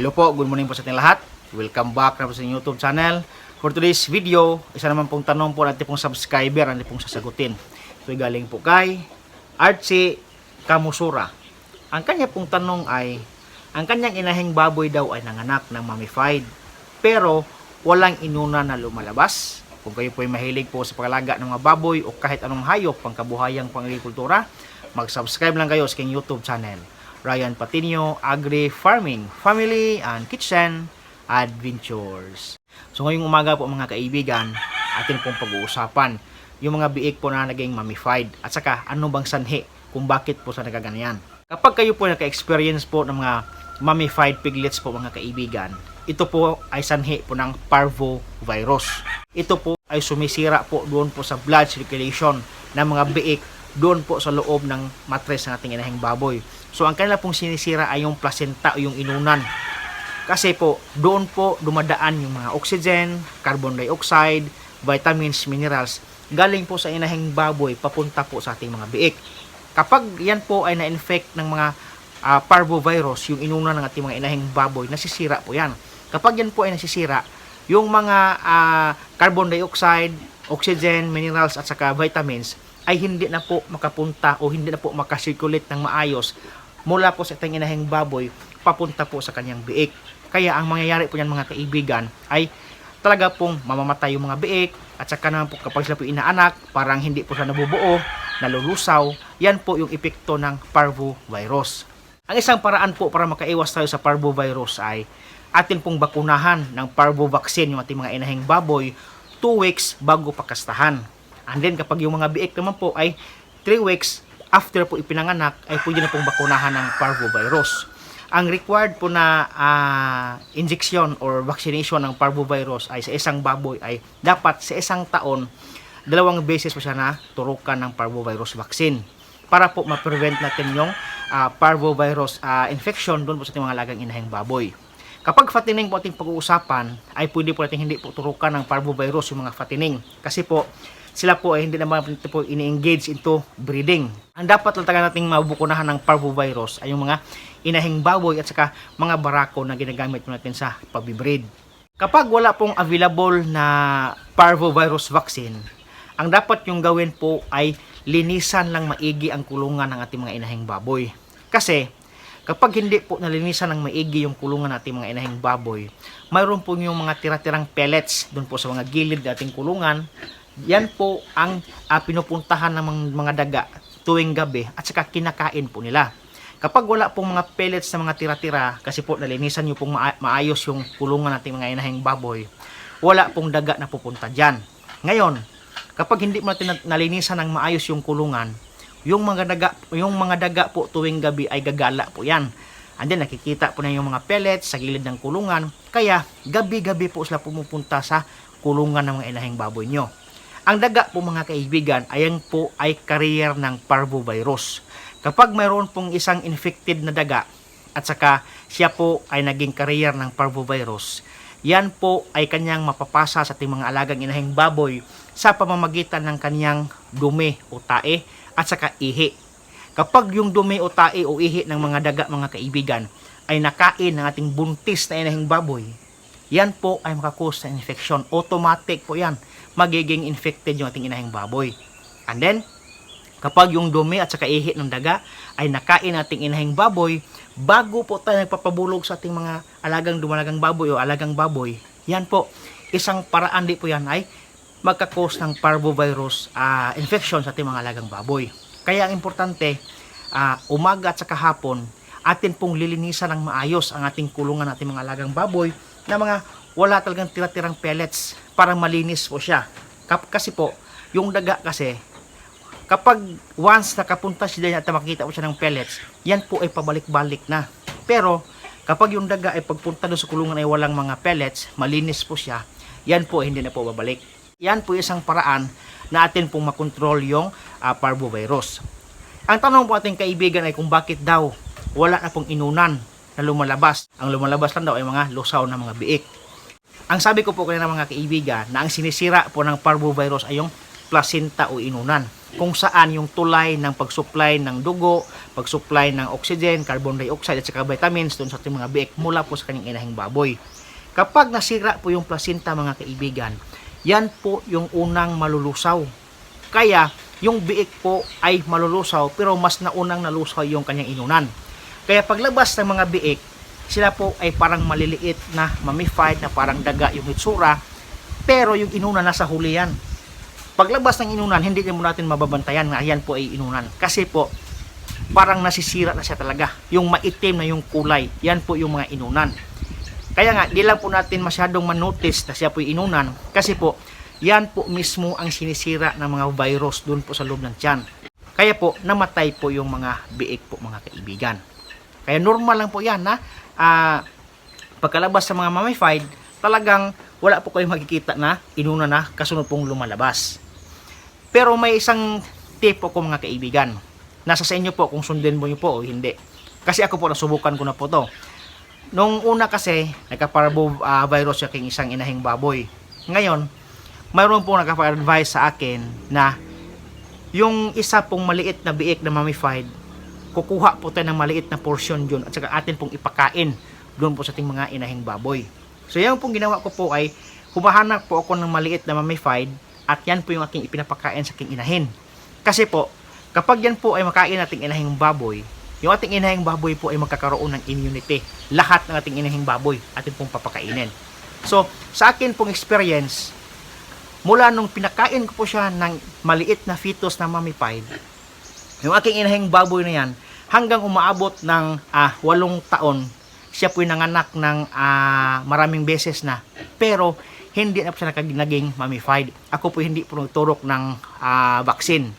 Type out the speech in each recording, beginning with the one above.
hello po, good morning po sa ating lahat. Welcome back na po sa YouTube channel. For today's video, isa naman pong tanong po natin pong subscriber ang pong sasagutin. Ay galing po kay Archie Kamusura. Ang kanya pong tanong ay, ang kanyang inahing baboy daw ay nanganak ng mummified, pero walang inuna na lumalabas. Kung kayo po ay mahilig po sa pagalaga ng mga baboy o kahit anong hayop pang kabuhayang pang-agrikultura, mag-subscribe lang kayo sa aking YouTube channel. Ryan Patinio Agri Farming, Family and Kitchen Adventures. So ngayong umaga po mga kaibigan, atin pong pag-uusapan yung mga biik po na naging mummified at saka ano bang sanhi kung bakit po sa nagaganyan. Kapag kayo po naka-experience po ng mga mummified piglets po mga kaibigan, ito po ay sanhi po ng parvovirus. Ito po ay sumisira po doon po sa blood circulation ng mga biik doon po sa loob ng matres ng ating inahing baboy. So ang kanila pong sinisira ay yung placenta o yung inunan. Kasi po doon po dumadaan yung mga oxygen, carbon dioxide, vitamins, minerals galing po sa inahing baboy papunta po sa ating mga biik. Kapag yan po ay na-infect ng mga ah, parvovirus, yung inunan ng ating mga inahing baboy, nasisira po yan. Kapag yan po ay nasisira, yung mga ah, carbon dioxide, oxygen, minerals at saka vitamins ay hindi na po makapunta o hindi na po makasirculate ng maayos mula po sa ating inahing baboy papunta po sa kanyang biik. Kaya ang mangyayari po yan mga kaibigan ay talaga pong mamamatay yung mga biik at saka naman po kapag sila po inaanak parang hindi po sila nabubuo, nalulusaw, yan po yung epekto ng parvovirus. Ang isang paraan po para makaiwas tayo sa parvovirus ay atin pong bakunahan ng parvo vaccine yung ating mga inahing baboy 2 weeks bago pakastahan. And then kapag yung mga biik naman po ay 3 weeks after po ipinanganak ay pwede na pong bakunahan ng parvovirus. Ang required po na ah, injection or vaccination ng parvovirus ay sa isang baboy ay dapat sa isang taon dalawang beses po siya na turukan ng parvovirus vaccine para po ma-prevent natin yung ah, parvovirus ah, infection doon po sa ating mga lagang inahing baboy. Kapag fatining po ating pag-uusapan, ay pwede po natin hindi po turukan ng parvovirus yung mga fatining. Kasi po, sila po ay hindi naman po ini-engage into breeding. Ang dapat lang talaga nating mabukunahan ng parvovirus ay yung mga inahing baboy at saka mga barako na ginagamit po natin sa pabibreed. Kapag wala pong available na parvovirus vaccine, ang dapat yung gawin po ay linisan lang maigi ang kulungan ng ating mga inahing baboy. Kasi kapag hindi po nalinisan ng maigi yung kulungan nating mga inahing baboy, mayroon po yung mga tira-tirang pellets doon po sa mga gilid ng ating kulungan. Yan po ang ah, pinupuntahan ng mga, mga daga tuwing gabi at saka kinakain po nila. Kapag wala pong mga pellets na mga tira-tira, kasi po nalinisan nyo pong maa- maayos yung kulungan nating mga inahing baboy, wala pong daga na pupunta dyan. Ngayon, kapag hindi mo natin na- nalinisan ng maayos yung kulungan, yung mga daga, yung mga daga po tuwing gabi ay gagala po yan. And then nakikita po na yung mga pellets sa gilid ng kulungan. Kaya gabi-gabi po sila pumupunta sa kulungan ng mga inahing baboy nyo. Ang daga po mga kaibigan, ayan po ay carrier ng parvovirus. Kapag mayroon pong isang infected na daga at saka siya po ay naging carrier ng parvovirus, yan po ay kanyang mapapasa sa ating mga alagang inahing baboy sa pamamagitan ng kanyang dumi o tae at saka ihi. Kapag yung dumi o tae o ihi ng mga daga mga kaibigan ay nakain ng ating buntis na inahing baboy, yan po ay makakos sa infection. Automatic po yan. Magiging infected yung ating inahing baboy. And then, kapag yung dumi at saka ihi ng daga ay nakain nating inahing baboy, bago po tayo nagpapabulog sa ating mga alagang dumalagang baboy o alagang baboy, yan po, isang paraan di po yan ay magkakos ng parvovirus ah, infection sa ating mga alagang baboy. Kaya ang importante, ah, umaga at saka hapon, atin pong lilinisan ng maayos ang ating kulungan nating mga alagang baboy na mga wala talagang tira-tirang pellets para malinis po siya. Kasi po, yung daga kasi, kapag once nakapunta siya at makita po siya ng pellets, yan po ay pabalik-balik na. Pero, kapag yung daga ay pagpunta doon sa kulungan ay walang mga pellets, malinis po siya, yan po ay hindi na po babalik. Yan po isang paraan na atin pong makontrol yung ah, parvovirus. Ang tanong po ating kaibigan ay kung bakit daw wala na pong inunan na lumalabas. Ang lumalabas lang daw ay mga lusaw na mga biik. Ang sabi ko po kanina mga kaibigan na ang sinisira po ng parvovirus ay yung placenta o inunan. kung saan yung tulay ng pagsupply ng dugo, pagsupply ng oxygen, carbon dioxide at saka vitamins doon sa ating mga biik mula po sa kanyang inahing baboy. Kapag nasira po yung placenta mga kaibigan, yan po yung unang malulusaw. Kaya yung biik po ay malulusaw pero mas naunang nalusaw yung kanyang inunan. Kaya paglabas ng mga biik, sila po ay parang maliliit na mamified na parang daga yung itsura pero yung inunan nasa huli yan. Paglabas ng inunan, hindi mo natin mababantayan na yan po ay inunan. Kasi po, parang nasisira na siya talaga. Yung maitim na yung kulay, yan po yung mga inunan. Kaya nga, di lang po natin masyadong manotice na siya po inunan. Kasi po, yan po mismo ang sinisira ng mga virus doon po sa loob ng tiyan. Kaya po, namatay po yung mga biik po mga kaibigan. Kaya normal lang po yan na ah, pagkalabas sa mga mummified, talagang wala po kayong makikita na inuna na kasunod pong lumalabas. Pero may isang tip po ko mga kaibigan. Nasa sa inyo po kung sundin mo nyo po o hindi. Kasi ako po nasubukan ko na po to. Nung una kasi, nagka-parvo ah, virus yung isang inahing baboy. Ngayon, mayroon po nagka-advise sa akin na yung isa pong maliit na biik na mummified, kukuha po tayo ng maliit na portion dyan at saka atin pong ipakain doon po sa ating mga inahing baboy. So yan pong ginawa ko po ay humahanap po ako ng maliit na mummified at yan po yung aking ipinapakain sa aking inahin. Kasi po, kapag yan po ay makain nating inahing baboy, yung ating inahing baboy po ay magkakaroon ng immunity. Lahat ng ating inahing baboy atin pong papakainin. So, sa akin pong experience, mula nung pinakain ko po siya ng maliit na fetus na mummified, yung aking inahing baboy na yan, hanggang umaabot ng ah, walong taon, siya po'y nanganak ng ah, maraming beses na. Pero, hindi na po siya naging mummified. Ako po hindi po nagturok ng ah, vaccine.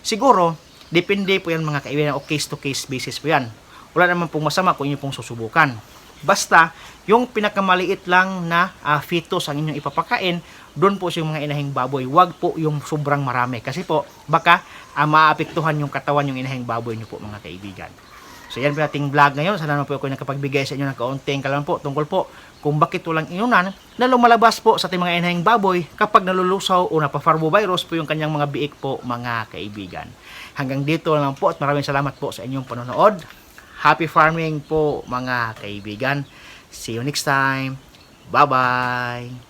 Siguro, depende po yan mga kaibigan o case to case basis po yan. Wala naman pong masama kung inyo pong susubukan. Basta, yung pinakamaliit lang na ah, fetus ang inyong ipapakain, doon po yung mga inahing baboy. Huwag po yung sobrang marami. Kasi po, baka ah, maapektuhan yung katawan yung inahing baboy niyo po mga kaibigan. So yan po ating vlog ngayon. Sana po ako nakapagbigay sa inyo ng kaunting kalaman po tungkol po kung bakit walang inunan na lumalabas po sa ating mga inahing baboy kapag nalulusaw o napafarbovirus po yung kanyang mga biik po mga kaibigan. Hanggang dito lang po at maraming salamat po sa inyong panonood. Happy farming po mga kaibigan. See you next time. Bye-bye.